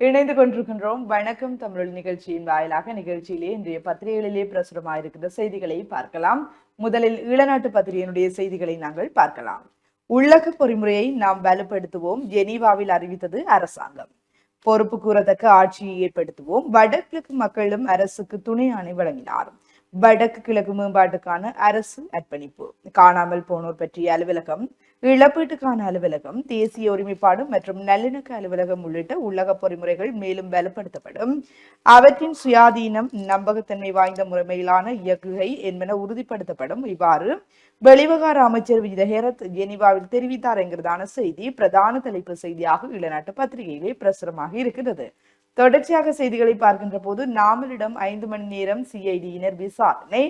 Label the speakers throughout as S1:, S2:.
S1: இணைந்து கொண்டிருக்கின்றோம். வணக்கம் தமிழ் நிகழ்ச்சியின் வாயிலாக நிகழ்ச்சியிலே இன்றைய பத்திரிகைகளிலே பிரசுரமாயிருக்கின்ற செய்திகளை பார்க்கலாம். முதலில் ஈழநாட்டு பத்திரிகையினுடைய செய்திகளை நாங்கள் பார்க்கலாம். உள்ளக பொறிமுறையை நாம் வலுப்படுத்துவோம். ஜெனீவாவில் அறிவித்தது அரசாங்கம். பொறுப்பு கூறத்தக்க ஆட்சியை ஏற்படுத்துவோம். வடகிழக்கு மக்களும் அரசுக்கு துணை ஆணை வழங்கினார். வடக்கு கிழக்கு மேம்பாட்டுக்கான அரசு அர்ப்பணிப்பு. காணாமல் போனோர் பற்றிய அலுவலகம் இழப்பீட்டுக்கான அலுவலகம் தேசிய ஒருமைப்பாடு மற்றும் நல்லிணக்க அலுவலகம் உள்ளிட்ட உள்ளக பொறிமுறைகள் மேலும் பலப்படுத்தப்படும் அவற்றின் சுயாதீனம் நம்பகத்தன்மை வாய்ந்த முறைமையிலான இயக்குகை என்பன உறுதிப்படுத்தப்படும். இவ்வாறு வெளிவகார அமைச்சர் விஜய் ஹேரத் ஜெனீவாவில் தெரிவித்தார் என்கிறதான செய்தி பிரதான தலைப்பு செய்தியாக இளநாட்டு பத்திரிகையிலே பிரசுரமாக இருக்கிறது. தொடர்ச்சியாக செய்திகளை பார்க்கின்ற போது நாமலிடம் ஐந்து மணி நேரம் சிஐடியினர் விசாரணை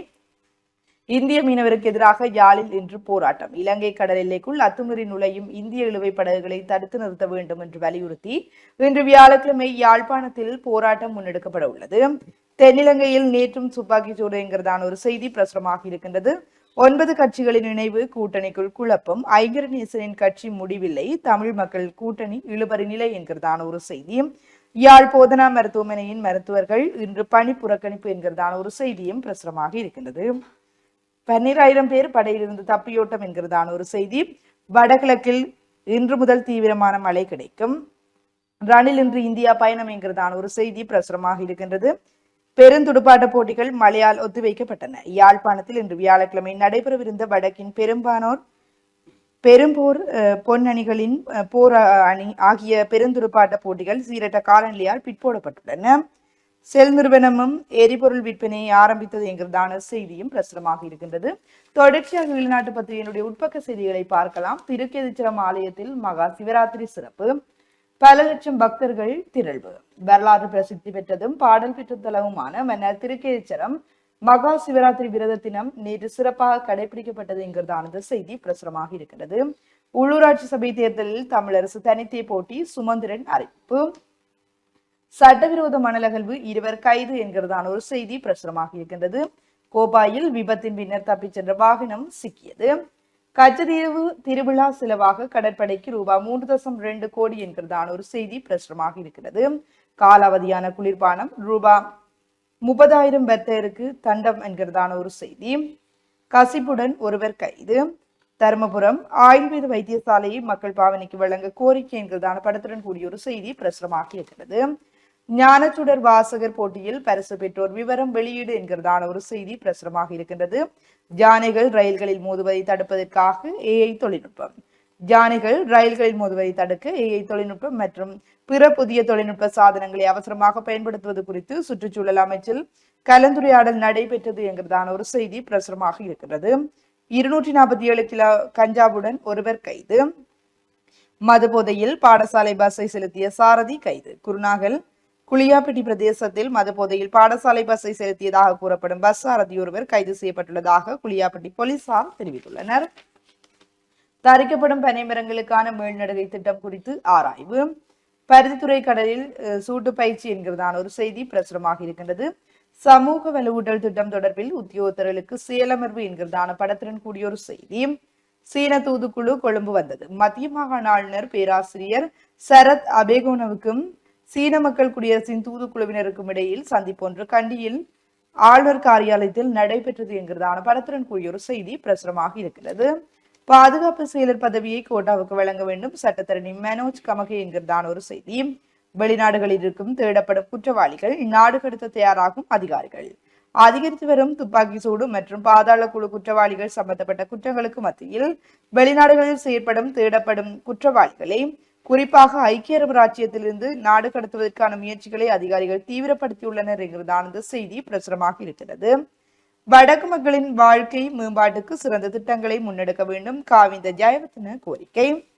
S1: இந்திய மீனவருக்கு எதிராக யாழில் இன்று போராட்டம். இலங்கை கடல் எல்லைக்குள் அத்துமீறி நுழையும் இந்திய இழுவை படகுகளை தடுத்து நிறுத்த வேண்டும் என்று வலியுறுத்தி இன்று வியாழக்கிழமை யாழ்ப்பாணத்தில் போராட்டம் முன்னெடுக்கப்பட உள்ளது. தென்னிலங்கையில் நேற்றும் துப்பாக்கி சூடு என்கிறதான ஒரு செய்தி பிரசுரமாக இருக்கின்றது. ஒன்பது கட்சிகளின் இணைவு கூட்டணிக்குள் குழப்பம். ஐங்கரநேசனின் கட்சி முடிவில்லை. தமிழ் மக்கள் கூட்டணி இழுபறி நிலை என்கிறதான ஒரு செய்தியும் யாழ் போதனா மருத்துவமனையின் மருத்துவர்கள் இன்று பணி புறக்கணிப்பு என்கிறதான ஒரு செய்தியும் பிரசுரமாக இருக்கின்றது. பன்னிராயிரம் பேர் படையிலிருந்து தப்பியோட்டம் என்கிறதான ஒரு செய்தி. வடகிழக்கில் இன்று முதல் தீவிரமான மழை கிடைக்கும். ரணில் இன்று இந்தியா பயணம் என்கிறதான ஒரு செய்தி பிரசுரமாக இருக்கின்றது. பெருந்துடுப்பாட்ட போட்டிகள் மழையால் ஒத்திவைக்கப்பட்டன. யாழ்ப்பாணத்தில் இன்று வியாழக்கிழமை நடைபெறவிருந்த வடக்கின் பெரும்பானோர் பெரும்போர் பொன்னணிகளின் போர் அணி ஆகிய பெருந்துடுப்பாட்ட போட்டிகள் சீரற்ற காலநிலையால் பிற்போடப்பட்டுள்ளன. செல் நிறுவனமும் எரிபொருள் விற்பனையை ஆரம்பித்தது என்கிறதான செய்தியும் பிரசுரமாக இருக்கின்றது. தொடர்ச்சியாக வெளிநாட்டு பத்திரிகையினுடைய உட்பக்க செய்திகளை பார்க்கலாம். திருக்கேதிச்சிரம் ஆலயத்தில் மகா சிவராத்திரி சிறப்பு. பல லட்சம் பக்தர்கள் திரள்வு. வரலாறு பிரசித்தி பெற்றதும் பாடல் பெற்ற தலவுமான மன்னர் திருக்கேதிச்சரம் மகா சிவராத்திரி விரத தினம் நேற்று சிறப்பாக கடைபிடிக்கப்பட்டது என்கிறதானது செய்தி பிரசுரமாக இருக்கிறது உள்ளூராட்சி சபை தேர்தலில் தமிழரசு தனித்தே போட்டி சுமந்திரன் அறிவிப்பு சட்டவிரோத மணலகழ்வு இருவர் கைது என்கிறதான ஒரு செய்தி பிரசுரமாக இருக்கின்றது. கோபாயில் விபத்தின் பின்னர் தப்பிச் சென்ற வாகனம் சிக்கியது. கச்சதீவு திருவிழா செலவாக கடற்படைக்கு ரூபாய் மூன்று தசம் ரெண்டு கோடி என்கிறதான ஒரு செய்தி பிரசுரமாக இருக்கிறது காலாவதியான குளிர்பானம் ரூபாய் முப்பதாயிரம் பக்தருக்கு தண்டம் என்கிறதான ஒரு செய்தி. கசிப்புடன் ஒருவர் கைது. தருமபுரம் ஆயுர்வேத வைத்தியசாலையை மக்கள் பாவனைக்கு வழங்க கோரிக்கை என்கிறதான படத்துடன் கூடிய ஒரு செய்தி பிரசுரமாக இருக்கிறது ஞானச்சுடர் வாசகர் போட்டியில் பரிசு பெற்றோர் விவரம் வெளியீடு என்கிறதான ஒரு செய்தி பிரசுரமாக இருக்கின்றது. யானைகள் ரயில்களில் மோதுவதை தடுப்பதற்காக ஏஐ தொழில்நுட்பம். யானைகள் ரயில்களில் மோதுவதை தடுக்க ஏஐ தொழில்நுட்பம் மற்றும் பிற புதிய தொழில்நுட்ப சாதனங்களை அவசரமாக பயன்படுத்துவது குறித்து சுற்றுச்சூழல் அமைச்சில் கலந்துரையாடல் நடைபெற்றது என்கிறதான ஒரு செய்தி பிரசுரமாக இருக்கிறது இருநூற்றி நாற்பத்தி ஏழு கிலோ கஞ்சாவுடன் ஒருவர் கைது. மது போதையில் பாடசாலை பஸ்ஸை செலுத்திய சாரதி கைது. குருநாகல் குளியாப்பட்டி பிரதேசத்தில் மதுபோதையில் பாடசாலை பஸ்ஸை செலுத்தியதாக கூறப்படும் பஸ் சாரதி ஒருவர் கைது செய்யப்பட்டுள்ளதாக குளியாப்பட்டி போலீசார் தெரிவித்துள்ளனர். தரிக்கப்படும் பனைமரங்களுக்கான மேல்நடுகை திட்டம் குறித்து ஆராய்வு. பருத்தித்துறை கடலில் சூட்டு பயிற்சி என்கிறதான ஒரு செய்தி பிரசுரமாக இருக்கின்றது. சமூக வலுவூட்டல் திட்டம் தொடர்பில் உத்தியோகத்தர்களுக்கு செயலமர்வு என்கிறதான படத்துடன் கூடிய ஒரு செய்தி. சீன தூதுக்குழு கொழும்பு வந்தது. மத்திய மாகாண ஆளுநர் பேராசிரியர் சரத் அபேகோனவுக்கும் சீன மக்கள் குடியரசின் தூதுக்குழுவினருக்கும் இடையில் சந்திப்பொன்று கண்டியில் ஆளுநர் காரியாலயத்தில் நடைபெற்றது என்கிறதான பரத்திரன் கூறிய ஒரு செய்தி பிரசுரமாக இருக்கிறது. பாதுகாப்பு செயலர் பதவியை கோட்டாவுக்கு வழங்க வேண்டும். சட்டத்தரணி மனோஜ் கமகே என்கிறதான ஒரு செய்தி. வெளிநாடுகளில் இருக்கும் தேடப்படும் குற்றவாளிகள் நாடு கடத்த தயாராகும் அதிகாரிகள். அதிகரித்து வரும் துப்பாக்கி சூடு மற்றும் பாதாள குழு குற்றவாளிகள் சம்பந்தப்பட்ட குற்றங்களுக்கு மத்தியில் வெளிநாடுகளில் செயற்படும் தேடப்படும் குற்றவாளிகளை குறிப்பாக ஐக்கிய அரபு ராஜ்யத்திலிருந்து நாடு கடத்துவதற்கான முயற்சிகளை அதிகாரிகள் தீவிரப்படுத்தியுள்ளனர் என்கிறதான இந்த செய்தி பிரசுரமாக இருக்கிறது. வடக்கு மக்களின் வாழ்க்கை மேம்பாட்டுக்கு சிறந்த திட்டங்களை முன்னெடுக்க வேண்டும். காவிந்த ஜெயவர்தன கோரிக்கை.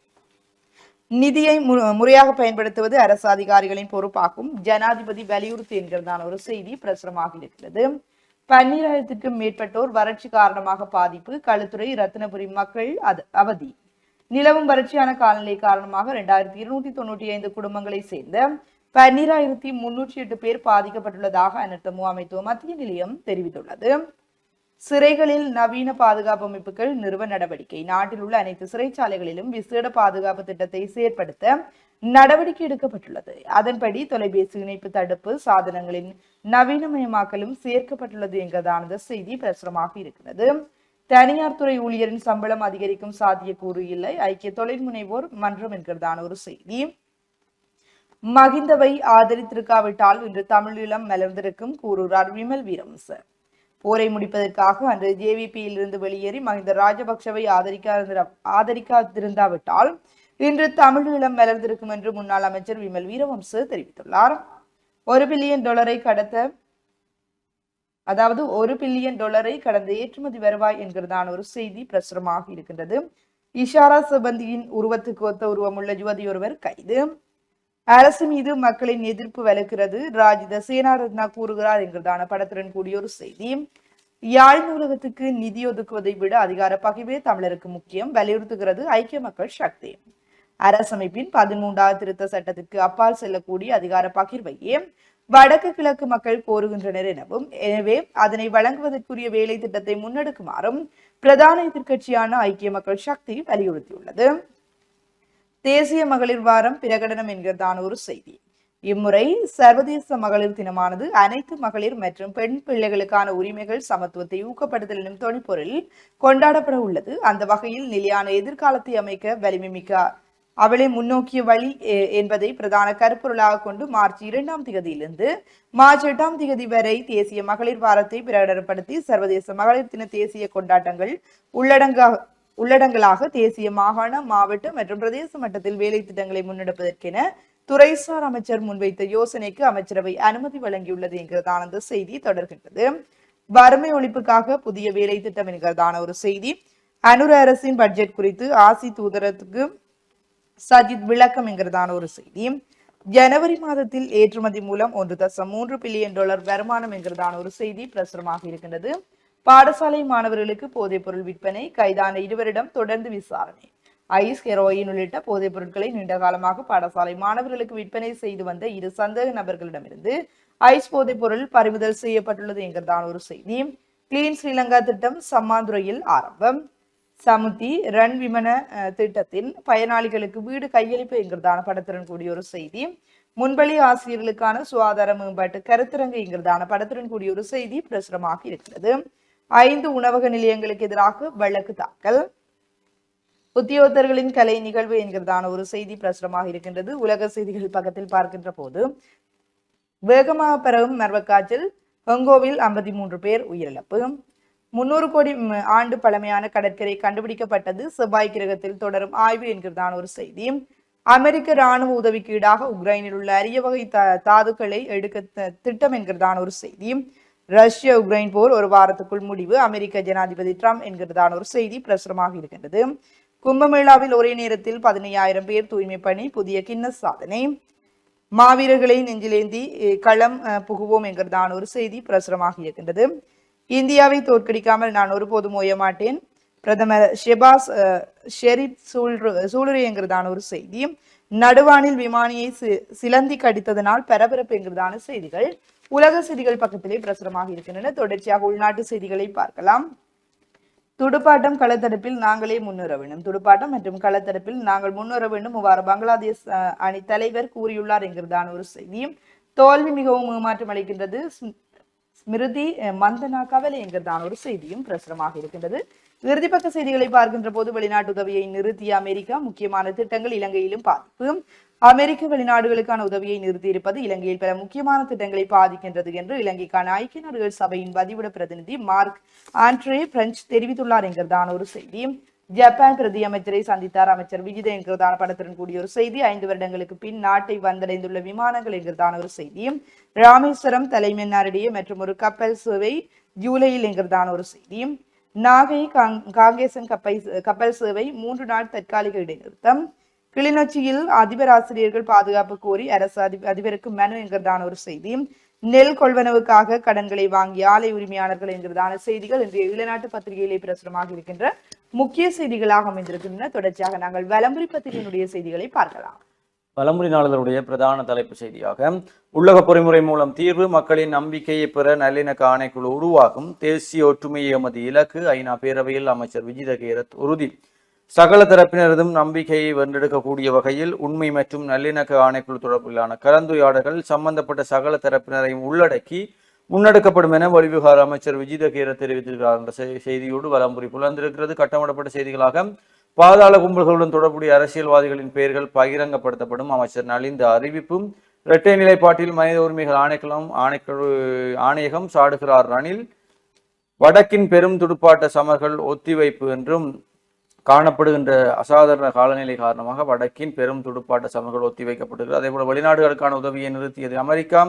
S1: நிதியை மு- முறையாக பயன்படுத்துவது அரசு அதிகாரிகளின் பொறுப்பாகும். ஜனாதிபதி வலியுறுத்தி என்கிறதான ஒரு செய்தி பிரசுரமாக இருக்கிறது. பன்னிராயிரத்துக்கும் மேற்பட்டோர் வறட்சி காரணமாக பாதிப்பு. களுத்துறை ரத்தினபுரி மக்கள் அது அவதி. நிலவும் வறட்சியான காலநிலை காரணமாக இரண்டாயிரத்தி இருநூத்தி தொண்ணூற்றி ஐந்து குடும்பங்களை சேர்ந்த பன்னிராயிரத்தி முன்னூற்றி எட்டு பேர் பாதிக்கப்பட்டுள்ளதாக அனர்த்த முகாமைத்துவ மத்திய நிலையம் தெரிவித்துள்ளது. சிறைகளில் நவீன பாதுகாப்பு அமைப்புகள் நிறுவ நடவடிக்கை. நாட்டில் உள்ள அனைத்து சிறைச்சாலைகளிலும் விசேட பாதுகாப்பு திட்டத்தை செயற்படுத்த நடவடிக்கை எடுக்கப்பட்டுள்ளது. அதன்படி தொலைபேசி இணைப்பு தடுப்பு சாதனங்களின் நவீனமயமாக்கலும் சேர்க்கப்பட்டுள்ளது என்கிறதான செய்தி பிரசுரமாக இருக்கிறது. தனியார் துறை ஊழியரின் சம்பளம் அதிகரிக்கும் சாத்தியக்கூறு இல்லை. ஐக்கிய தொழில் முனைவோர் மன்றம் என்கிறதான ஒரு செய்தி. மகிந்தவை ஆதரித்திருக்காவிட்டால் இன்று தமிழீழம் மலர்ந்திருக்கும் கூறுகிறார் விமல் வீரம்ச போரை முடிப்பதற்காக அன்று ஜேவிபியில் இருந்து வெளியேறி மகிந்த ராஜபக்சவை ஆதரிக்காதிர ஆதரிக்காதிருந்தாவிட்டால் இன்று தமிழீழம் மலர்ந்திருக்கும் என்று முன்னாள் அமைச்சர் விமல் வீரவம்ச தெரிவித்துள்ளார். ஒரு பில்லியன் டாலரை கடத்த அதாவது ஒரு பில்லியன் டாலரை கடந்த ஏற்றுமதி வருவாய் என்கிறதான ஒரு செய்தி பிரசுரமாக இருக்கின்றது. இஷாரா சிபந்தியின் உருவத்துக்கு ஒத்த உருவமுள்ள யுவதி ஒருவர் கைது. அரசு மீது மக்களின் எதிர்ப்பு வலுக்கிறது ராஜித சேனாரத்னா கூறுகிறார் என்கிறதான படத்துடன் கூடிய ஒரு செய்தி. யாழ் நூலகத்துக்கு நிதி ஒதுக்குவதை விட அதிகார பகிர்வே தமிழருக்கு முக்கியம். வலியுறுத்துகிறது ஐக்கிய மக்கள் சக்தி. அரசமைப்பின் பதிமூன்றாவது திருத்த சட்டத்திற்கு அப்பால் செல்லக்கூடிய அதிகார பகிர்வையே. வடக்கு கிழக்கு மக்கள் கோருகின்றனர் எனவும் எனவே அதனை வழங்குவதற்குரிய வேலை திட்டத்தை முன்னெடுக்குமாறும் பிரதான எதிர்க்கட்சியான ஐக்கிய மக்கள் சக்தி வலியுறுத்தியுள்ளது. தேசிய மகளிர் வாரம் பிரகடனம் என்கிறதான ஒரு செய்தி. இம்முறை சர்வதேச மகளிர் தினமானது அனைத்து மகளிர் மற்றும் பெண் பிள்ளைகளுக்கான உரிமைகள் சமத்துவத்தை ஊக்கப்படுத்தல் எனும் தொனிப்பொருள் கொண்டாடப்பட உள்ளது. அந்த வகையில் நிலையான எதிர்காலத்தை அமைக்க வலிமை மிக்க அவளை முன்னோக்கிய வழி என்பதை பிரதான கருப்பொருளாக கொண்டு மார்ச் இரண்டாம் திகதியிலிருந்து மார்ச் எட்டாம் திகதி வரை தேசிய மகளிர் வாரத்தை பிரகடனப்படுத்தி சர்வதேச மகளிர் தின தேசிய கொண்டாட்டங்கள் உள்ளடங்க உள்ளடங்கலாக தேசிய மாகாண மாவட்ட மற்றும் பிரதேச மட்டத்தில் வேலை திட்டங்களை முன்னெடுப்பதற்கென துறைசார் அமைச்சர் முன்வைத்த யோசனைக்கு அமைச்சரவை அனுமதி வழங்கியுள்ளது என்கிறதான அந்த செய்தி தொடர்கின்றது. வறுமை ஒழிப்புக்காக புதிய வேலை திட்டம் என்கிறதான ஒரு செய்தி. அனுர அரசின் பட்ஜெட் குறித்து ஆசி தூதரத்துக்கு சஜித் விளக்கம் என்கிறதான ஒரு செய்தி. ஜனவரி மாதத்தில் ஏற்றுமதி மூலம் ஒன்று தசம் மூன்று பில்லியன் டாலர் வருமானம் என்கிறதான ஒரு செய்தி பிரசுரமாக இருக்கின்றது. பாடசாலை மாணவர்களுக்கு போதைப் பொருள் விற்பனை கைதான இருவரிடம் தொடர்ந்து விசாரணை. ஐஸ் ஹெரோயின் உள்ளிட்ட போதைப் பொருட்களை நீண்ட காலமாக பாடசாலை மாணவர்களுக்கு விற்பனை செய்து வந்த இரு சந்தேக நபர்களிடமிருந்து ஐஸ் போதைப் பொருள் பறிமுதல் செய்யப்பட்டுள்ளது என்கிறதான ஒரு செய்தி. கிளீன் ஸ்ரீலங்கா திட்டம் சம்மாந்துறையில் ஆரம்பம். சமுத்தி ரன் விமன திட்டத்தின் பயனாளிகளுக்கு வீடு கையளிப்பு என்கிறதான படத்துடன் கூடிய ஒரு செய்தி. முன்பலி ஆசிரியர்களுக்கான சுகாதார மேம்பாட்டு கருத்தரங்கு என்கிறதான படத்துடன் கூடிய ஒரு செய்தி பிரசுரமாக இருக்கிறது. ஐந்து உணவக நிலையங்களுக்கு எதிராக வழக்கு தாக்கல். உத்தியோகத்தர்களின் கலை நிகழ்வு என்கிறதான ஒரு செய்தி பிரசுரமாக இருக்கின்றது. உலக செய்திகள் பக்கத்தில் பார்க்கின்ற போது வேகமாக பரவும் மர்வக்காய்ச்சல் ஹொங்கோவில் ஐம்பத்தி மூன்று பேர் உயிரிழப்பு. முன்னூறு கோடி ஆண்டு பழமையான கடற்கரை கண்டுபிடிக்கப்பட்டது. செவ்வாய் கிரகத்தில் தொடரும் ஆய்வு என்கிறதான ஒரு செய்தி. அமெரிக்க ராணுவ உதவிக்கு ஈடாக உக்ரைனில் உள்ள அரிய வகை த தாதுக்களை எடுக்க திட்டம் என்கிறதான ஒரு செய்தி. ரஷ்ய உக்ரைன் போர் ஒரு வாரத்துக்குள் முடிவு. அமெரிக்க ஜனாதிபதி ட்ரம்ப் என்கிறதான ஒரு செய்தி. பிரசுரமாக இருக்கின்றது. கும்பமேளாவில் ஒரே நேரத்தில் பதினையாயிரம் பேர் தூய்மை பணி புதிய கின்னஸ் சாதனை. மாவீரர்களை நெஞ்சிலேந்தி அஹ், களம் அஹ், புகுவோம் என்கிறதான ஒரு செய்தி. பிரசுரமாக இருக்கின்றது. இந்தியாவை தோற்கடிக்காமல் நான் ஒருபோதும் ஓய மாட்டேன். பிரதமர் ஷெபாஸ் ஷெரீப் சூழ்று சூளுரைங்கிறதான ஒரு செய்தி நடுவானில் விமானியை சி- சிலந்தி கடித்ததனால் பரபரப்புங்கிறதான செய்திகள் உலக செய்திகள் பக்கத்திலே பிரசுரமாக இருக்கின்றன. தொடர்ச்சியாக உள்நாட்டு செய்திகளை பார்க்கலாம். துடுப்பாட்டம் களத்தடுப்பில் நாங்களே முன்னுற வேண்டும். துடுப்பாட்டம் மற்றும் களத்தடுப்பில் நாங்கள் முன்னுற வேண்டும். இவ்வாறு பங்களாதேஷ் அணி தலைவர் கூறியுள்ளார் என்கிறதான ஒரு செய்தியும் தோல்வி மிகவும் ஏமாற்றம் அளிக்கின்றது. மிருதி மந்தனா கவலை என்கிறதான ஒரு செய்தியும் பிரசுரமாக இருக்கின்றது. இறுதிப்பக்க செய்திகளை பார்க்கின்ற போது வெளிநாட்டு உதவியை நிறுத்திய அமெரிக்கா முக்கியமான திட்டங்கள் இலங்கையிலும் பாதிப்பு. அமெரிக்க வெளிநாடுகளுக்கான உதவியை நிறுத்தியிருப்பது இலங்கையில் பல முக்கியமான திட்டங்களை பாதிக்கின்றது என்று இலங்கைக்கான ஐக்கிய நாடுகள் சபையின் பதிவிட பிரதிநிதி மார்க் ஆண்ட்ரே பிரெஞ்சு தெரிவித்துள்ளார் என்கிறதான ஒரு செய்தி. ஜப்பான் பிரதியமைச்சரை சந்தித்தார் அமைச்சர் விஜித என்கிறதான படத்துடன் கூடிய ஒரு செய்தி. ஐந்து வருடங்களுக்கு பின் நாட்டை வந்தடைந்துள்ள விமானங்கள் என்கிறதான ஒரு செய்தியும் ராமேஸ்வரம் தலைமன்னாரிடையே மற்றும் ஒரு கப்பல் சேவை ஜூலையில் என்கிறதான ஒரு செய்தியும் நாகை காங்கேசன் கப்பை கப்பல் சேவை மூன்று நாள் தற்காலிக இடைநிறுத்தம் கிளிநொச்சியில் அதிபர் ஆசிரியர்கள் பாதுகாப்பு கோரி அரசு அதிபருக்கு மனு என்கிறதான ஒரு செய்தி நெல் கொள்வனவுக்காக கடன்களை வாங்கிய ஆலை உரிமையாளர்கள் என்கிறதான செய்திகள் இன்றைய இளநாட்டு பத்திரிகையிலே பிரசுரமாக இருக்கின்ற முக்கிய செய்திகளாக அமைந்திருக்கின்றன. தொடர்ச்சியாக நாங்கள் வலம்புரி பத்திரிகையினுடைய செய்திகளை பார்க்கலாம்.
S2: வலம்புரி நாளிதழுடைய பிரதான தலைப்பு செய்தியாக உள்ளக பொறிமுறை மூலம் தீர்வு மக்களின் நம்பிக்கையை பெற நல்லிணக்க ஆணைக்குழு உருவாகும் தேசிய ஒற்றுமை எமது இலக்கு ஐநா பேரவையில் அமைச்சர் விஜித கேரத் உறுதி. சகல தரப்பினரதும் நம்பிக்கையை வென்றெடுக்கக்கூடிய வகையில் உண்மை மற்றும் நல்லிணக்க ஆணைக்குழு தொடர்பிலான கலந்துரையாடல்கள் சம்பந்தப்பட்ட சகல தரப்பினரையும் உள்ளடக்கி முன்னெடுக்கப்படும் என வெளிவிவகார அமைச்சர் விஜித கேரத் தெரிவித்திருக்கிறார். என்ற செய்தியோடு வலம்புரி புலந்திருக்கிறது கட்டமிடப்பட்ட செய்திகளாக பாதாள கும்பல்களுடன் தொடர்புடைய அரசியல்வாதிகளின் பெயர்கள் பகிரங்கப்படுத்தப்படும். அமைச்சர் நலிந்த அறிவிப்பும் இரட்டை நிலைப்பாட்டில் மனித உரிமைகள் ஆணைக்குளம் ஆணைக்குழு ஆணையகம் சாடுகிறார் ரணில். வடக்கின் பெரும் துடுப்பாட்ட சமர்கள் ஒத்திவைப்பு என்றும் காணப்படுகின்ற அசாதாரண காலநிலை காரணமாக வடக்கின் பெரும் துடுப்பாட்ட சமர்கள் ஒத்திவைக்கப்படுகிறது. அதேபோல வெளிநாடுகளுக்கான உதவியை நிறுத்தியது அமெரிக்கா.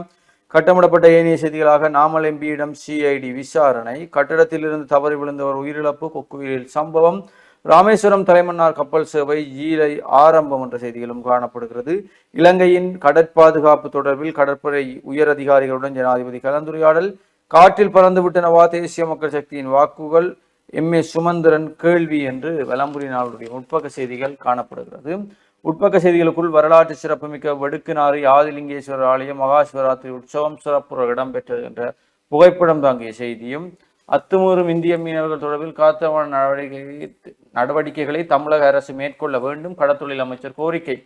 S2: கட்டமிடப்பட்ட ஏனைய செய்திகளாக நாமல் எம்பியிடம் சிஐடி விசாரணை கட்டடத்திலிருந்து தவறி விழுந்தவர் உயிரிழப்பு கொக்குயிலில் சம்பவம் ராமேஸ்வரம் தலைமன்னார் கப்பல் சேவை ஈழை ஆரம்பம் என்ற செய்திகளும் காணப்படுகிறது. இலங்கையின் கடற்பாதுகாப்பு தொடர்பில் கடற்படை உயர் அதிகாரிகளுடன் ஜனாதிபதி கலந்துரையாடல் காற்றில் பறந்துவிட்டனவா தேசிய மக்கள் சக்தியின் வாக்குகள் எம் ஏ சுமந்திரன் கேள்வி என்று வலம்புரி நாளுடைய முற்பக்க செய்திகள் காணப்படுகிறது. உட்பக்க செய்திகளுக்குள் வரலாற்று சிறப்புமிக்க வடுக்குநாறு ஆதிலிங்கேஸ்வரர் ஆலயம் மகாசிவராத்திரி உற்சவம் சிறப்புற இடம்பெற்றது என்ற புகைப்படம் தாங்கிய செய்தியும் அத்துமூறும் இந்திய மீனவர்கள் தொடர்பில் காத்தவான நடவடிக்கை நடவடிக்கைகளை தமிழக அரசு மேற்கொள்ள வேண்டும் கடத்தொழில் அமைச்சர் கோரிக்கை.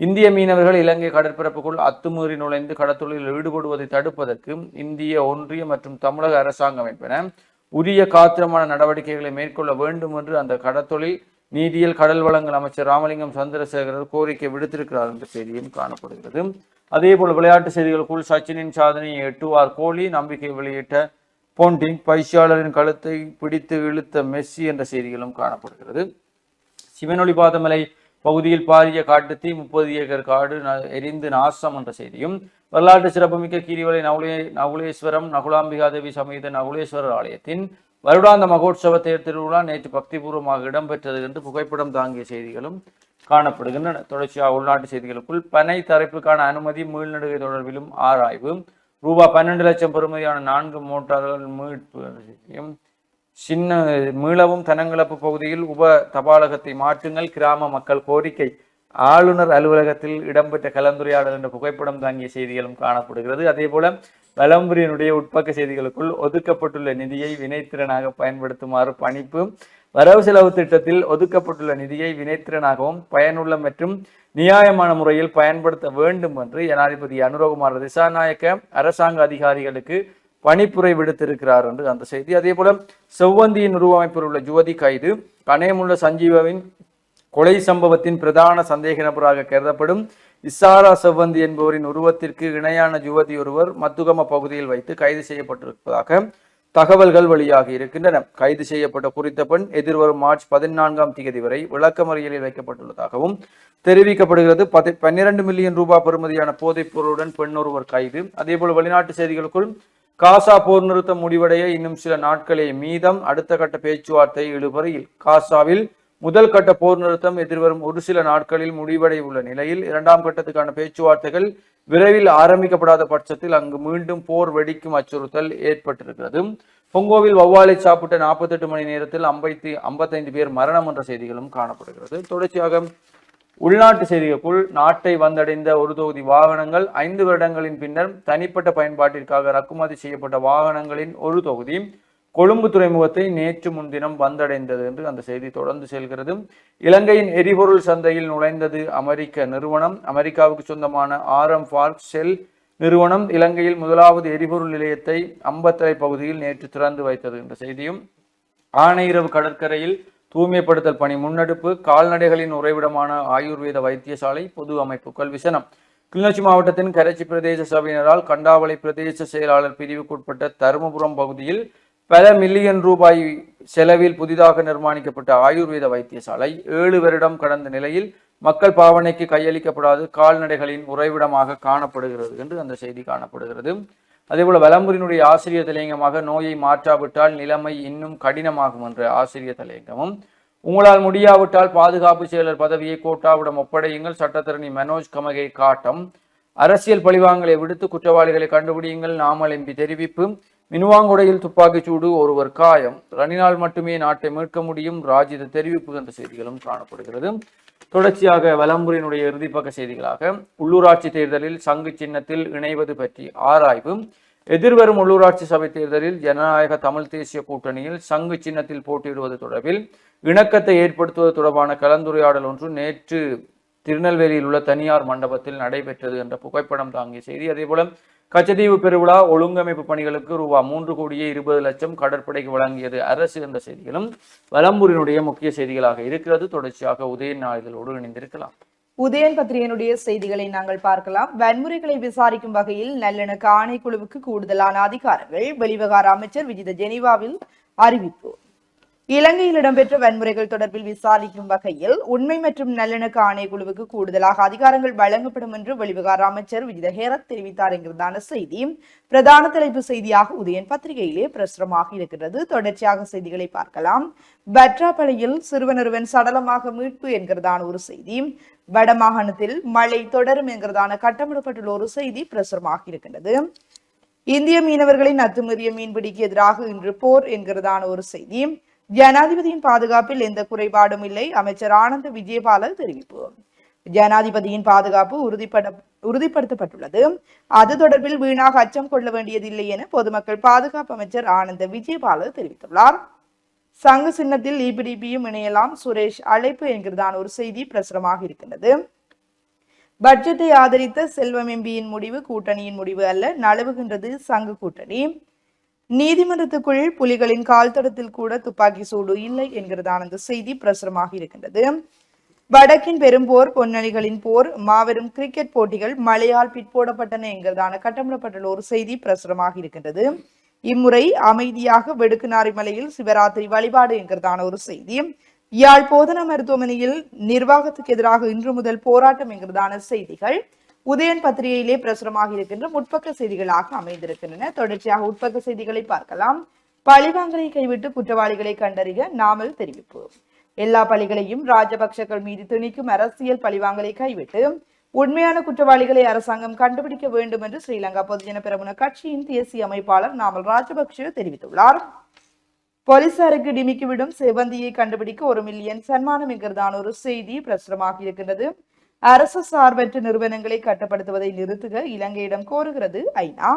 S2: இந்திய மீனவர்கள் இலங்கை கடற்பரப்புக்குள் அத்துமீறி நுழைந்து கடத்தொழிலில் ஈடுபடுவதை தடுப்பதற்கு இந்திய ஒன்றிய மற்றும் தமிழக அரசாங்கம் என்பன உரிய காத்திரமான நடவடிக்கைகளை மேற்கொள்ள வேண்டும் என்று அந்த கடத்தொழில் நீதியில் கடல் வளங்கள் அமைச்சர் ராமலிங்கம் சந்திரசேகரர் கோரிக்கை விடுத்திருக்கிறார் என்ற செய்தியும் காணப்படுகிறது. அதே போல் விளையாட்டு செய்திகளுக்குள் சச்சினின் சாதனையை எட்டுவார். கோலி நம்பிக்கை வெளியிட்ட போண்டிங் பயிற்சியாளரின் கழுத்தை பிடித்து இழுத்த மெஸ்ஸி என்ற செய்திகளும் காணப்படுகிறது. சிவனொளி பாதமலை பகுதியில் பாரிய காட்டுத்தீ முப்பது ஏக்கர் காடு எரிந்து நாசம் என்ற செய்தியும் வரலாற்று சிறப்புமிக்க கீரிவலை நகுலே நகுலேஸ்வரம் நகுலாம்பிகா தேவி சமேத நகுலேஸ்வரர் ஆலயத்தின் வருடாந்த மகோத்சவ தேர் திருவிழா நேற்று பக்திபூர்வமாக இடம்பெற்றது என்று புகைப்படம் தாங்கிய செய்திகளும் காணப்படுகின்றன. தொடர்ச்சியாக உள்நாட்டு செய்திகளுக்குள் பனை தரப்புக்கான அனுமதி மீள்நடுகை தொடர்பிலும் ஆராய்வு. ரூபாய் பன்னெண்டு லட்சம் பெறுமதியான நான்கு மோட்டார்கள் மீட்பு சின்ன மீளவும் தனங்கிழப்பு பகுதியில் உப தபாலகத்தை மாற்றுங்கள் கிராம மக்கள் கோரிக்கை. ஆளுநர் அலுவலகத்தில் இடம்பெற்ற கலந்துரையாடல் என்ற புகைப்படம் தாங்கிய செய்திகளும் காணப்படுகிறது. அதேபோல வலம்புரியனுடைய உட்பக்க செய்திகளுக்குள் ஒதுக்கப்பட்டுள்ள நிதியை வினைத்திறனாக பயன்படுத்துமாறு பணிப்பு வரவு செலவு திட்டத்தில் ஒதுக்கப்பட்டுள்ள நிதியை வினைத்திறனாகவும் பயனுள்ள மற்றும் நியாயமான முறையில் பயன்படுத்த வேண்டும் என்று ஜனாதிபதி அனுரகுமார் திசாநாயக்க அரசாங்க அதிகாரிகளுக்கு பணிப்புரை விடுத்திருக்கிறார் என்று அந்த செய்தி. அதே போல செவ்வந்தியின் உருவமைப்பில் உள்ள ஜுவதி கைது கனேமுள்ள சஞ்சீவாவின் கொலை சம்பவத்தின் பிரதான சந்தேக நபராக கருதப்படும் இசாரா செவ்வந்தி என்பவரின் உருவத்திற்கு இணையான யுவதி ஒருவர் மத்துகம பகுதியில் வைத்து கைது செய்யப்பட்டிருப்பதாக தகவல்கள் வெளியாகி இருக்கின்றன. கைது செய்யப்பட்ட குறித்த பெண் எதிர்வரும் மார்ச் பதினான்காம் தேதி வரை விளக்கமறியலில் வைக்கப்பட்டுள்ளதாகவும் தெரிவிக்கப்படுகிறது. பதி பன்னிரண்டு மில்லியன் ரூபாய் பெறுமதியான போதைப் பொருளுடன் பெண் ஒருவர் கைது. அதேபோல் வெளிநாட்டு செய்திகளுக்குள் காசா போர் நிறுத்தம் முடிவடைய இன்னும் சில நாட்களே மீதம். அடுத்த கட்ட பேச்சுவார்த்தை இழுபறையில். காசாவில் முதல் கட்ட போர் நிறுத்தம் எதிர்வரும் ஒரு சில நாட்களில் முடிவடைய உள்ள நிலையில் இரண்டாம் கட்டத்துக்கான பேச்சுவார்த்தைகள் விரைவில் ஆரம்பிக்கப்படாத பட்சத்தில் அங்கு மீண்டும் போர் வெடிக்கும் அச்சுறுத்தல் ஏற்பட்டிருக்கிறது. பொங்கோவில் வௌவாலை சாப்பிட்ட நாற்பத்தெட்டு மணி நேரத்தில் ஐம்பத்தி ஐம்பத்தைந்து பேர் மரணம் என்ற செய்திகளும் காணப்படுகிறது. தொடர்ச்சியாக உள்நாட்டு செய்திகளுக்குள் நாட்டை வந்தடைந்த ஒரு தொகுதி வாகனங்கள் ஐந்து வருடங்களின் பின்னர் தனிப்பட்ட பயன்பாட்டிற்காக இறக்குமதி செய்யப்பட்ட வாகனங்களின் ஒரு தொகுதி கொழும்பு துறைமுகத்தை நேற்று முன்தினம் வந்தடைந்தது என்று அந்த செய்தி தொடர்ந்து செல்கிறது. இலங்கையின் எரிபொருள் சந்தையில் நுழைந்தது அமெரிக்க நிறுவனம். அமெரிக்காவுக்கு சொந்தமான ஆரம் ஃபார்க் செல் நிறுவனம் இலங்கையில் முதலாவது எரிபொருள் நிலையத்தை அம்பத்தலை பகுதியில் நேற்று திறந்து வைத்தது என்ற செய்தியும் ஆனையிரவு கடற்கரையில் தூய்மைப்படுத்தல் பணி முன்னெடுப்பு கால்நடைகளின் உறைவிடமான ஆயுர்வேத வைத்தியசாலை பொது அமைப்புகள் விசனம். கிளிநொச்சி மாவட்டத்தின் கரைச்சி பிரதேச சபையினரால் கண்டாவளை பிரதேச செயலாளர் பிரிவுக்குட்பட்ட தருமபுரம் பகுதியில் பல மில்லியன் ரூபாய் செலவில் புதிதாக நிர்மாணிக்கப்பட்ட ஆயுர்வேத வைத்தியசாலை ஏழு வருடம் கடந்த நிலையில் மக்கள் பாவனைக்கு கையளிக்கப்படாது கால்நடைகளின் உறைவிடமாக காணப்படுகிறது என்று அந்த செய்தி காணப்படுகிறது. அதேபோல வலம்புரியினுடைய ஆசிரியர் தலையங்கமாக நோயை மாற்றாவிட்டால் நிலைமை இன்னும் கடினமாகும் என்ற ஆசிரியர் தலையங்கமும் உங்களால் முடியாவிட்டால் பாதுகாப்பு செயலர் பதவியை கோட்டாவிடம் ஒப்படையுங்கள் சட்டத்தரணி மனோஜ் கமகை காட்டம் அரசியல் பழிவாங்களை விடுத்து குற்றவாளிகளை கண்டுபிடியுங்கள் நாமல் எம்பி தெரிவிப்பு மினுவாங்குடையில் துப்பாக்கிச் சூடு ஒருவர் காயம். ரணினால் மட்டுமே நாட்டை மீட்க முடியும். ராஜித தெரிவிப்பு என்ற செய்திகளும் காணப்படுகிறது. தொடர்ச்சியாக வலம்புரியினுடைய இறுதிப்பக்க செய்திகளாக. உள்ளூராட்சி தேர்தலில் சங்கு சின்னத்தில் இணைவது பற்றி ஆராய்வு. எதிர்வரும் உள்ளூராட்சி சபை தேர்தலில் ஜனநாயக தமிழ் தேசிய கூட்டணியில் சங்கு சின்னத்தில் போட்டியிடுவது தொடர்பில் இணக்கத்தை ஏற்படுத்துவது தொடர்பான கலந்துரையாடல் ஒன்று நேற்று திருநெல்வேலியில் உள்ள தனியார் மண்டபத்தில் நடைபெற்றது என்ற புகைப்படம் தாங்கிய செய்தி. அதேபோல கச்சதீவு பெருவிழா ஒழுங்கமைப்பு பணிகளுக்கு ரூபா மூன்று கோடியே இருபது லட்சம் கடற்படைக்கு வழங்கியது அரசு என்ற செய்திகளும் வலம்பூரினுடைய முக்கிய செய்திகளாக இருக்கிறது. தொடர்ச்சியாக உதயன் நாளிதழோடு இணைந்திருக்கலாம்.
S1: உதயன் பத்திரிகையினுடைய செய்திகளை நாங்கள் பார்க்கலாம். வன்முறைகளை விசாரிக்கும் வகையில் நல்லிணக்க ஆணைக்குழுவுக்கு கூடுதலான அதிகாரங்கள். வெளிவகார அமைச்சர் விஜித ஜெனிவாவில் அறிவிப்பு. இலங்கையில் இடம்பெற்ற வன்முறைகள் தொடர்பில் விசாரிக்கும் வகையில் உண்மை மற்றும் நல்லிணக்க ஆணைக்குழுவுக்கு கூடுதலாக அதிகாரங்கள் வழங்கப்படும் என்று வெளிவகார அமைச்சர் விஜித ஹேரத் தெரிவித்தார் என்கிறதான செய்தி. பிரதான தலைப்பு செய்தியாக உதயன் பத்திரிகையிலே பிரசுரமாக இருக்கிறது தொடர்ச்சியாக செய்திகளை பார்க்கலாம். பற்றாப்பளையில் சிறுவனொருவன் சடலமாக மீட்பு என்கிறதான ஒரு செய்தி. வடமாகாணத்தில் மழை தொடரும் என்கிறதான கட்டமிடப்பட்டுள்ள ஒரு செய்தி பிரசுரமாக இருக்கின்றது. இந்திய மீனவர்களின் அத்துமீறிய மீன்பிடிக்கு எதிராக இன்று போர் என்கிறதான ஒரு செய்தி. ஜனாதிபதியின் பாதுகாப்பில் எந்த குறைபாடும் இல்லை. அமைச்சர் ஆனந்த விஜயபால தெரிவிப்பு. ஜனாதிபதியின் பாதுகாப்பு உறுதிப்பட உறுதிப்படுத்தப்பட்டுள்ளது. அது தொடர்பில் வீணாக அச்சம் கொள்ள வேண்டியதில்லை என பொதுமக்கள் பாதுகாப்பு அமைச்சர் ஆனந்த விஜயபால தெரிவித்துள்ளார். சங்க சின்னத்தில் இபிடிபியும் இணையலாம் சுரேஷ் அழைப்பு என்கிறதான ஒரு செய்தி பிரசுரமாக இருக்கின்றது. பட்ஜெட்டை ஆதரித்த செல்வம் எம்பியின் முடிவு கூட்டணியின் முடிவு அல்ல நழுவுகின்றது சங்க கூட்டணி. நீதிமன்றத்துக்குள் புலிகளின் கால் தடத்தில் கூட துப்பாக்கி சூடு இல்லை என்கிறதான அந்த செய்தி பிரசுரமாக இருக்கின்றது. வடக்கின் பெரும்போர் பொன்னணிகளின் போர் மாபெரும் கிரிக்கெட் போட்டிகள் மழையால் பிற்போடப்பட்டன என்கிறதான கட்டமிடப்பட்டுள்ள ஒரு செய்தி பிரசுரமாக இருக்கின்றது. இம்முறை அமைதியாக வெடுக்குநாரி மலையில் சிவராத்திரி வழிபாடு என்கிறதான ஒரு செய்தி. யாழ் போதனா மருத்துவமனையில் நிர்வாகத்துக்கு எதிராக இன்று முதல் போராட்டம் என்கிறதான செய்திகள். உதயன் பத்திரிகையிலே பிரசுரமாக இருக்கின்ற முற்பக்க செய்திகளாக அமைந்திருக்கின்றன. தொடர்ச்சியாக உட்பக்க செய்திகளை பார்க்கலாம். பழிவாங்கலை கைவிட்டு குற்றவாளிகளை கண்டறிய நாமல் தெரிவிப்பு. எல்லா பழிகளையும் ராஜபக்சர்கள் மீது திணிக்கும் அரசியல் பழிவாங்கலை கைவிட்டு உண்மையான குற்றவாளிகளை அரசாங்கம் கண்டுபிடிக்க வேண்டும் என்று ஸ்ரீலங்கா பொதுஜன பெரமுன கட்சியின் தேசிய அமைப்பாளர் நாமல் ராஜபக்ஷ தெரிவித்துள்ளார். போலீசாருக்கு டிமிக்கி விடும் செவந்தியை கண்டுபிடிக்க ஒரு மில்லியன் சன்மானம் என்கிறதான ஒரு செய்தி பிரசுரமாக இருக்கின்றது. அரசு சார்பற்ற நிறுவனங்களை கட்டுப்படுத்துவதை நிறுத்துக இலங்கையிடம் கோருகிறது ஐநா.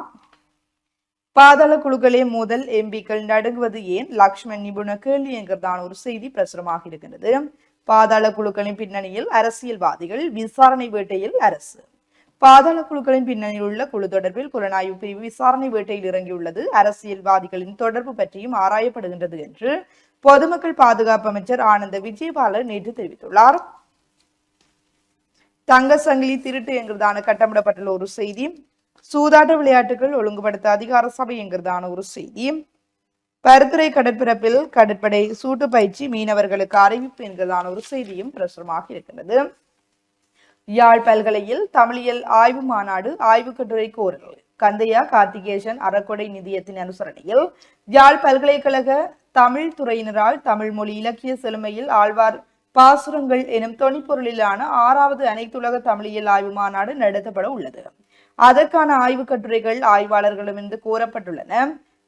S1: பாதாள குழுக்களே மோதல் எம்பிக்கள் நடுங்குவது ஏன்? லக்ஷ்மண் நிபுணர் கேள்வி என்கிறதான ஒரு செய்தி பிரசுரமாக இருக்கின்றது. பாதாள குழுக்களின் பின்னணியில் அரசியல்வாதிகள் விசாரணை வேட்டையில் அரசு. பாதாள குழுக்களின் பின்னணியில் உள்ள குழு தொடர்பில் புலனாய்வு பிரிவு விசாரணை வேட்டையில் இறங்கியுள்ளது. அரசியல்வாதிகளின் தொடர்பு பற்றியும் ஆராயப்படுகின்றது என்று பொதுமக்கள் பாதுகாப்பு அமைச்சர் ஆனந்த விஜயபாலர் நேற்று தெரிவித்துள்ளார். தங்க சங்கிலி திருட்டு என்கிறதான கட்டமிடப்பட்டுள்ள ஒரு செய்தி. சூதாட்ட விளையாட்டுகள் ஒழுங்குபடுத்த அதிகார சபை என்கிறதான ஒரு செய்தி. பருத்துறை கடற்பரப்பில் கடற்படை சூட்டு பயிற்சி மீனவர்களுக்கு அறிவிப்பு என்கிறதான ஒரு செய்தியும் பிரசுரமாக இருக்கின்றது. யாழ் பல்கலையில் தமிழியல் ஆய்வு மாநாடு ஆய்வு கட்டுரை கோரல். கந்தையா கார்த்திகேசன் அறக்கொடை நிதியத்தின் அனுசரணையில் யாழ் பல்கலைக்கழக தமிழ் துறையினரால் தமிழ் மொழி இலக்கிய செழுமையில் ஆழ்வார் பாசுரங்கள் எனும் தொனிப்பொருளிலான ஆறாவது அனைத்துலக தமிழியல் ஆய்வு மாநாடு நடத்தப்பட உள்ளது. அதற்கான ஆய்வு கட்டுரைகள் ஆய்வாளர்களிடமிருந்து கோரப்பட்டுள்ளன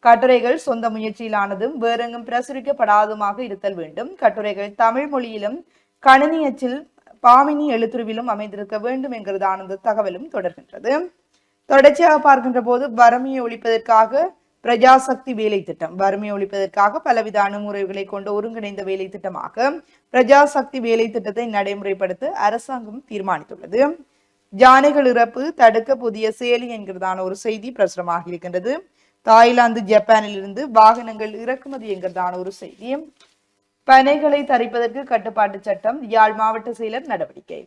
S1: கட்டுரைகள் சொந்த முயற்சியிலானதும் வேறெங்கும் பிரசுரிக்கப்படாததுமாக இருத்தல் வேண்டும். கட்டுரைகள் தமிழ் மொழியிலும் கணினி அச்சில் பாமினி எழுத்துருவிலும் அமைந்திருக்க வேண்டும் என்கிறதான தகவலும் தொடர்கின்றது. தொடர்ச்சியாக பார்க்கின்ற போது வறுமையை ஒழிப்பதற்காக பிரஜாசக்தி வேலை திட்டம். வறுமை ஒழிப்பதற்காக பலவித அணுகுமுறைகளை கொண்ட ஒருங்கிணைந்த வேலை திட்டமாக பிரஜாசக்தி வேலை திட்டத்தை நடைமுறைப்படுத்த அரசாங்கம் தீர்மானித்துள்ளது. ஜானைகள் இறப்பு தடுக்க புதிய செயலி என்கிறதான ஒரு செய்தி பிரசுரமாக இருக்கின்றது. தாய்லாந்து ஜப்பானில் இருந்து வாகனங்கள் இறக்குமதி என்கிறதான ஒரு செய்தி. பனைகளை தரிப்பதற்கு கட்டுப்பாட்டு சட்டம் யாழ் மாவட்ட செயலர் நடவடிக்கை.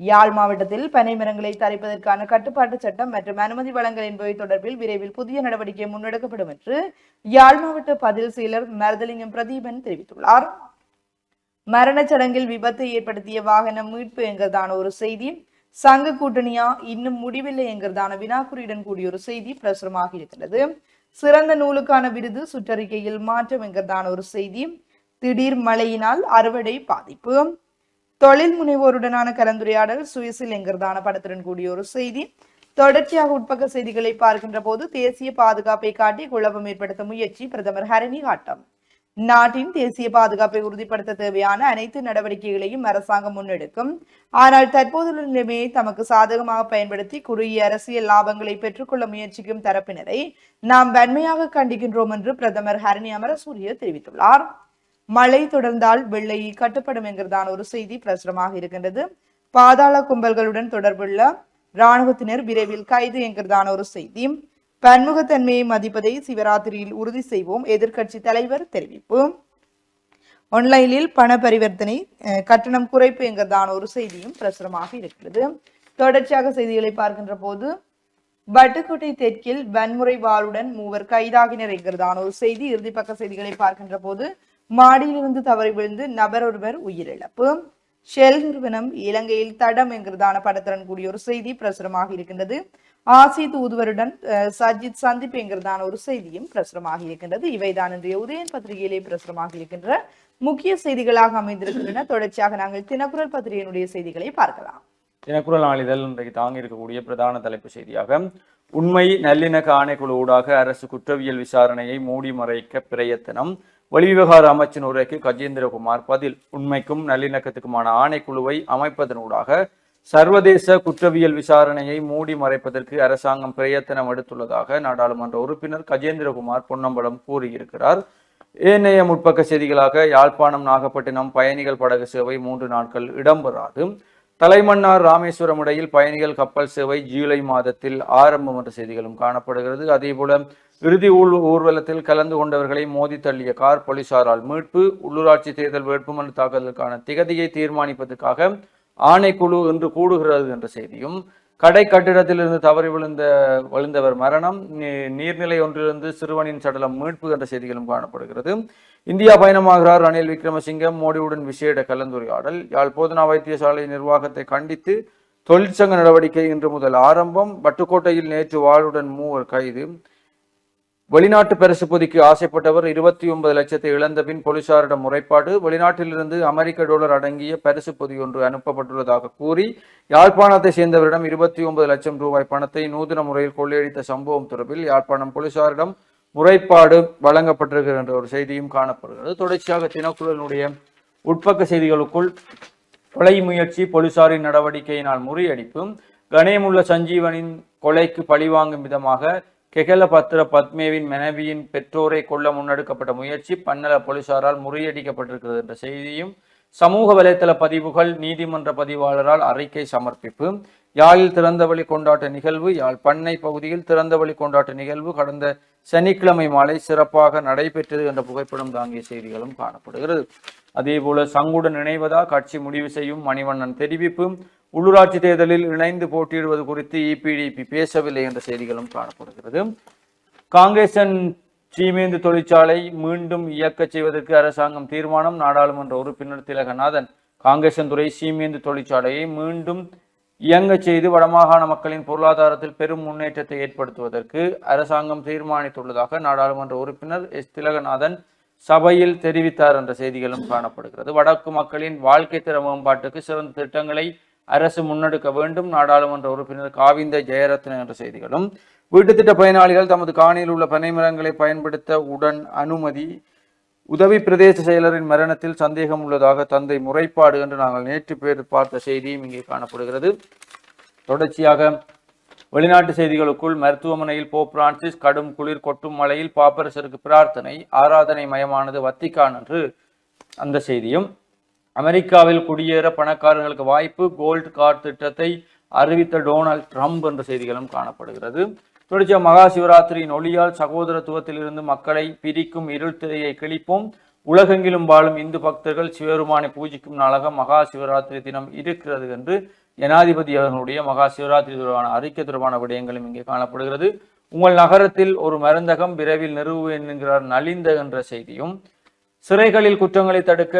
S1: யாழ் மாவட்டத்தில் பனை மரங்களை தரிப்பதற்கான கட்டுப்பாட்டு சட்டம் மற்றும் அனுமதி வழங்கல் என்பவை தொடர்பில் விரைவில் புதிய நடவடிக்கை முன்னெடுக்கப்படும் என்று யாழ் மாவட்ட பதில் செயலர் மருதலிங்கம் பிரதீபன் தெரிவித்துள்ளார். மரணச் சடங்கில் விபத்தை ஏற்படுத்திய வாகனம் மீட்பு என்கிறதான ஒரு செய்தி. சங்க கூட்டணியா? இன்னும் முடிவில்லை என்கிறதான வினாக்குறியுடன் கூடிய ஒரு செய்தி பிரசுரமாக இருக்கிறது சிறந்த நூலுக்கான விருது சுற்றறிக்கையில் மாற்றம் என்கிறதான ஒரு செய்தி. திடீர் மழையினால் அறுவடை பாதிப்பு. தொழில் முனைவோருடனான கலந்துரையாடல் சுயசில் என்கிறதான படத்துடன் கூடிய ஒரு செய்தி. தொடர்ச்சியாக உட்பக்க செய்திகளை பார்க்கின்ற போது தேசிய பாதுகாப்பை காட்டி குழப்பம் ஏற்படுத்த முயற்சி பிரதமர் ஹரணி காட்டம். நாட்டின் தேசிய பாதுகாப்பை உறுதிப்படுத்த தேவையான அனைத்து நடவடிக்கைகளையும் அரசாங்கம் முன்னெடுக்கும். ஆனால் தற்போதுள்ள நிலைமையை தமக்கு சாதகமாக பயன்படுத்தி குறுகிய அரசியல் லாபங்களை பெற்றுக்கொள்ள முயற்சிக்கும் தரப்பினரை நாம் வன்மையாக கண்டிக்கின்றோம் என்று பிரதமர் ஹரணி அமரசூரிய தெரிவித்துள்ளார். மழை தொடர்ந்தால் வெள்ளை கட்டுப்படும் என்கிறதான ஒரு செய்தி பிரசுரமாக இருக்கின்றது. பாதாள கும்பல்களுடன் தொடர்புள்ள இராணுவத்தினர் விரைவில் கைது என்கிறதான ஒரு செய்தி. பன்முகத்தன்மையை மதிப்பதை சிவராத்திரியில் உறுதி செய்வோம் எதிர்க்கட்சி தலைவர் தெரிவிப்பு. ஆன்லைனில் பண பரிவர்த்தனை அஹ், கட்டணம் குறைப்பு என்கிறதான ஒரு செய்தியும் பிரசுரமாக இருக்கிறது. தொடர்ச்சியாக செய்திகளை பார்க்கின்ற போது வட்டுக்கோட்டை தெற்கில் வன்முறை வாளுடன் மூவர் கைதாகினர் என்கிறதான ஒரு செய்தி. இறுதிப்பக்க செய்திகளை பார்க்கின்ற போது மாடியிலிருந்து தவறி விழுந்து நபர் ஒருவர் உயிரிழப்பு. ஷெல் நிறுவனம் இலங்கையில் தடம் என்கிறதான படத்துடன் கூடிய ஒரு செய்தி பிரசுரமாக இருக்கின்றது. ஆசி தூதுவருடன் சஜித் சந்திப்பு என்கிறதான ஒரு செய்தியும் பிரசுரமாக இருக்கின்றது. இவைதான் இன்றைய உதயன் பத்திரிகையிலே பிரசுரமாக இருக்கின்ற முக்கிய செய்திகளாக அமைந்திருக்கின்றன. தொடர்ச்சியாக நாங்கள் தினக்குரல் பத்திரிகையினுடைய செய்திகளை பார்க்கலாம்.
S2: தினக்குரல் நாளிதழ் இன்றைக்கு தாங்கி இருக்கக்கூடிய பிரதான தலைப்பு செய்தியாக உண்மை நல்லிணக்க ஆணைக்குழு ஊடாக அரசு குற்றவியல் விசாரணையை மூடி மறைக்க பிரயத்தனம் வெளிவிவகார அமைச்சின் உரைக்கு கஜேந்திரகுமார் பதில். உண்மைக்கும் நல்லிணக்கத்துக்குமான ஆணைக்குழுவை அமைப்பதனூடாக சர்வதேச குற்றவியல் விசாரணையை மூடி மறைப்பதற்கு அரசாங்கம் பிரயத்தனம் எடுத்துள்ளதாக நாடாளுமன்ற உறுப்பினர் கஜேந்திரகுமார் பொன்னம்பலம் கூறியிருக்கிறார். ஏனைய முற்பக்க செய்திகளாக யாழ்ப்பாணம் நாகப்பட்டினம் பயணிகள் படகு சேவை மூன்று நாட்கள் இடம்பெறாது. தலைமன்னார் ராமேஸ்வரம் இடையில் பயணிகள் கப்பல் சேவை ஜூலை மாதத்தில் ஆரம்பம் என்ற செய்திகளும் காணப்படுகிறது. அதேபோல இறுதி ஊர் ஊர்வலத்தில் கலந்து கொண்டவர்களை மோதி தள்ளிய கார் போலீசாரால் மீட்பு உள்ளூராட்சி தேர்தல் வேட்புமனு தாக்குதலுக்கான திகதியை தீர்மானிப்பதற்காக ஆணைக்குழு இன்று கூடுகிறது என்ற செய்தியும் கடை கட்டிடத்திலிருந்து தவறி விழுந்த விழுந்தவர் மரணம் நீர்நிலை ஒன்றிலிருந்து சிறுவனின் சடலம் மீட்பு என்ற செய்திகளும் காணப்படுகிறது. இந்தியா பயணமாகிறார் ரணில் விக்ரமசிங்கம் மோடியுடன் விசேட கலந்துரையாடல். யாழ் போதனா வைத்தியசாலை நிர்வாகத்தை கண்டித்து தொழிற்சங்க நடவடிக்கை இன்று முதல் ஆரம்பம். வட்டுக்கோட்டையில் நேற்று வாளுடன் மூவர் கைது. வெளிநாட்டு பரிசு பொதிக்கு ஆசைப்பட்டவர் இருபத்தி ஒன்பது லட்சத்தை இழந்த பின் போலீசாரிடம் முறைப்பாடு. வெளிநாட்டிலிருந்து அமெரிக்க டாலர் அடங்கிய பரிசு பொதி ஒன்று அனுப்பப்பட்டுள்ளதாக கூறி யாழ்ப்பாணத்தை சேர்ந்தவரிடம் இருபத்தி ஒன்பது லட்சம் ரூபாய் பணத்தை நூதன முறையில் கொள்ளையடித்த சம்பவம் தொடர்பில் யாழ்ப்பாணம் போலீசாரிடம் முறைப்பாடு வழங்கப்பட்டிருக்கிறது என்ற ஒரு செய்தியும் காணப்படுகிறது. தொடர்ச்சியாக தினக்குழலினுடைய உட்பக்க செய்திகளுக்குள் கொலை முயற்சி போலீசாரின் நடவடிக்கையினால் முறியடிப்பும் கணேமுள்ள சஞ்சீவனின் கொலைக்கு பழிவாங்கும் விதமாக கெகல பத்திர பத்மேவின் மனைவியின் பெற்றோரை கொல்ல முன்னெடுக்கப்பட்ட முயற்சி பன்னல போலீசாரால் முறியடிக்கப்பட்டிருக்கிறது என்ற செய்தியும் சமூக வலைத்தள பதிவுகள் நீதிமன்ற பதிவாளரால் அறிக்கை சமர்ப்பிப்பு யாழில் திறந்தவழி கொண்டாட்ட நிகழ்வு யாழ் பண்ணை பகுதியில் திறந்தவழி கொண்டாட்ட நிகழ்வு கடந்த சனிக்கிழமை மாலை சிறப்பாக நடைபெற்றது என்ற புகைப்படம் தாங்கிய செய்திகளும் காணப்படுகிறது. அதேபோல சங்குடன் இணைவதா கட்சி முடிவு செய்யும் மணிவண்ணன் தெரிவிப்பு உள்ளூராட்சி தேர்தலில் இணைந்து போட்டியிடுவது குறித்து இபிடிபி பேசவில்லை என்ற செய்திகளும் காணப்படுகிறது. காங்கிரசன் சீமேந்து தொழிற்சாலை மீண்டும் இயக்கச் செய்வதற்கு அரசாங்கம் தீர்மானம் நாடாளுமன்ற உறுப்பினர் திலகநாதன் காங்கேசன்துறை சீமேந்து தொழிற்சாலையை மீண்டும் இயங்கச் செய்து வடமாகாண மக்களின் பொருளாதாரத்தில் பெரும் முன்னேற்றத்தை ஏற்படுத்துவதற்கு அரசாங்கம் தீர்மானித்துள்ளதாக நாடாளுமன்ற உறுப்பினர் எஸ். திலகநாதன் சபையில் தெரிவித்தார் என்ற செய்திகளும் காணப்படுகிறது. வடக்கு மக்களின் வாழ்க்கை தர மேம்பாட்டுக்கு சிறந்த திட்டங்களை அரசு முன்னெடுக்க வேண்டும். நாடாளுமன்ற உறுப்பினர் காவிந்த ஜெயரத்ன என்ற செய்திகளும் வீட்டுத்திட்ட பயனாளிகள் தமது காணியில் உள்ள பனைமரங்களை பயன்படுத்த உடன் அனுமதி. உதவி பிரதேச செயலரின் மரணத்தில் சந்தேகம் உள்ளதாக தந்தை முறைப்பாடு என்று நாங்கள் நேற்று பேர் பார்த்த செய்தியும் இங்கே காணப்படுகிறது. தொடர்ச்சியாக வெளிநாட்டு செய்திகளுக்குள் மருத்துவமனையில் போப் பிரான்சிஸ் கடும் குளிர் கொட்டும் மழையில் பாப்பரசருக்கு பிரார்த்தனை ஆராதனை மயமானது வத்திக்கான் என்று அந்த செய்தியும் அமெரிக்காவில் குடியேற பணக்காரர்களுக்கு வாய்ப்பு கோல்ட் கார்டு திட்டத்தை அறிவித்த டொனால்ட் ட்ரம்ப் என்ற செய்திகளும் காணப்படுகிறது. தொடர்ச்சியாக மகா சிவராத்திரியின் ஒளியால் சகோதரத்துவத்திலிருந்து மக்களை பிரிக்கும் இருள் திரையை கிழிப்போம். உலகெங்கிலும் வாழும் இந்து பக்தர்கள் சிவபெருமானை பூஜிக்கும் நாளாக மகா சிவராத்திரி தினம் இருக்கிறது என்று ஜனாதிபதி அவர்களுடைய மகா சிவராத்திரி தொடர்பான அறிக்கை தொடர்பான விடயங்களும் இங்கே காணப்படுகிறது. உங்கள் நகரத்தில் ஒரு மருந்தகம் விரைவில் நிறுவு என்கிறார் நலிந்த என்ற செய்தியும். சிறைகளில் குற்றங்களை தடுக்க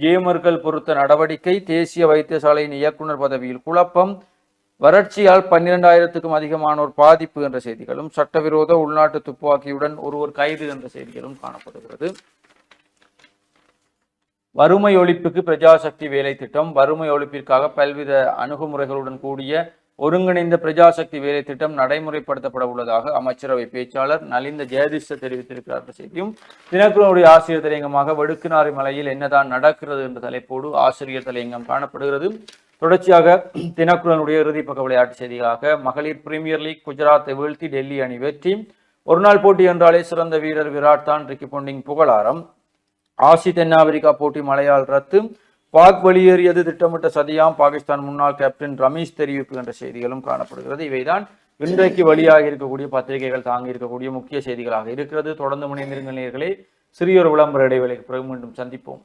S2: ஜேமர்கள் பொறுத்த நடவடிக்கை தேசிய வைத்தியசாலையின் இயக்குனர் பதவியில் குழப்பம். வறட்சியால் பன்னிரெண்டாயிரத்துக்கும் அதிகமானோர் பாதிப்பு என்ற செய்திகளும் சட்டவிரோத உள்நாட்டு துப்பாக்கியுடன் ஒருவர் கைது என்ற செய்திகளும் காணப்படுகிறது. வறுமை ஒழிப்புக்கு பிரஜாசக்தி வேலை திட்டம் வறுமை ஒழிப்பிற்காக பல்வித அணுகுமுறைகளுடன் கூடிய ஒருங்கிணைந்த பிரஜாசக்தி வேலை திட்டம் நடைமுறைப்படுத்தப்பட உள்ளதாக அமைச்சரவை பேச்சாளர் நலிந்த ஜெயதிஷ தெரிவித்திருக்கிறார். செய்தியும் தினக்குழுவுடைய ஆசிரியர் தலையங்கமாக வடுக்குநாரி மலையில் என்னதான் நடக்கிறது என்ற தலைப்போடு ஆசிரியர் தலையங்கம் காணப்படுகிறது. தொடர்ச்சியாக தினக்குழனுடைய இறுதிப்பக்க விளையாட்டு செய்திகளாக மகளிர் பிரீமியர் லீக் குஜராத்தை வீழ்த்தி டெல்லி அணி வெற்றி. ஒருநாள் போட்டி என்றாலே சிறந்த வீரர் விராட் தான் ரிக்கி பொண்டிங் புகழாரம். ஆசி தென்னாப்பிரிக்கா போட்டி மலையால் ரத்து. பாக் வெளியேறியது திட்டமிட்ட சதியாம் பாகிஸ்தான் முன்னாள் கேப்டன் ரமேஷ் தெரிவிப்பு என்ற செய்திகளும் காணப்படுகிறது. இவைதான் இன்றைக்கு வெளியாக இருக்கக்கூடிய பத்திரிகைகள் தாங்கி இருக்கக்கூடிய முக்கிய செய்திகளாக இருக்கிறது. தொடர்ந்து முனைந்திருங்கள் நேர்களே சிறியொரு விளம்பர இடைவேளைக்கு பிறகு மீண்டும் சந்திப்போம்.